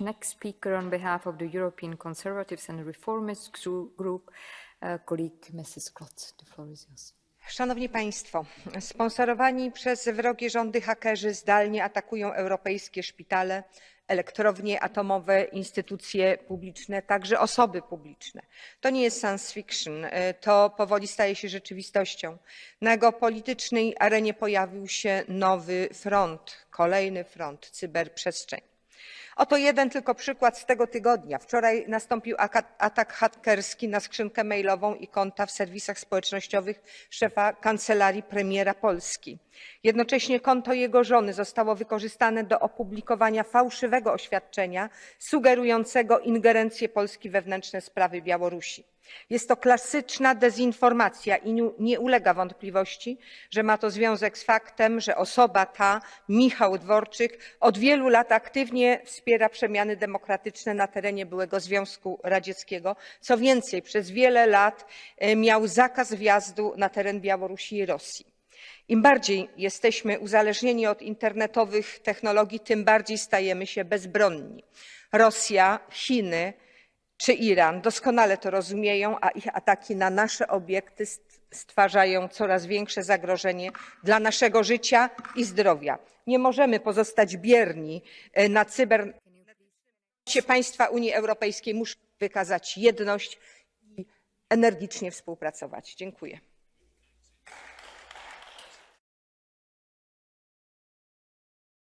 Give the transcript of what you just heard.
Next speaker on behalf of the European Conservatives and Reformists Group, uh, colleague Mrs. Klotz. The floor is yours. Szanowni Państwo, sponsorowani przez wrogie rządy hakerzy zdalnie atakują europejskie szpitale, elektrownie atomowe, instytucje publiczne, także osoby publiczne. To nie jest science fiction, e, to powoli staje się rzeczywistością. Na geopolitycznej arenie pojawił się nowy front, kolejny front cyberprzestrzeń. Oto jeden tylko przykład z tego tygodnia. Wczoraj nastąpił atak hakerski na skrzynkę mailową i konta w serwisach społecznościowych szefa kancelarii premiera Polski. Jednocześnie konto jego żony zostało wykorzystane do opublikowania fałszywego oświadczenia sugerującego ingerencję Polski we wewnętrzne sprawy Białorusi. Jest to klasyczna dezinformacja i nie- ulega wątpliwości, że ma to związek z faktem, że osoba ta, Michał Dworczyk, od wielu lat aktywnie wspiera przemiany demokratyczne na terenie byłego Związku Radzieckiego. Co więcej, przez wiele lat e, miał zakaz wjazdu na teren Białorusi i Rosji. Im bardziej jesteśmy uzależnieni od internetowych technologii, tym bardziej stajemy się bezbronni. Rosja, Chiny czy Iran doskonale to rozumieją, a ich ataki na nasze obiekty st- stwarzają coraz większe zagrożenie dla naszego życia i zdrowia. Nie możemy pozostać bierni e, na cyber. Państwa Unii Europejskiej muszą wykazać jedność i energicznie współpracować. Dziękuję.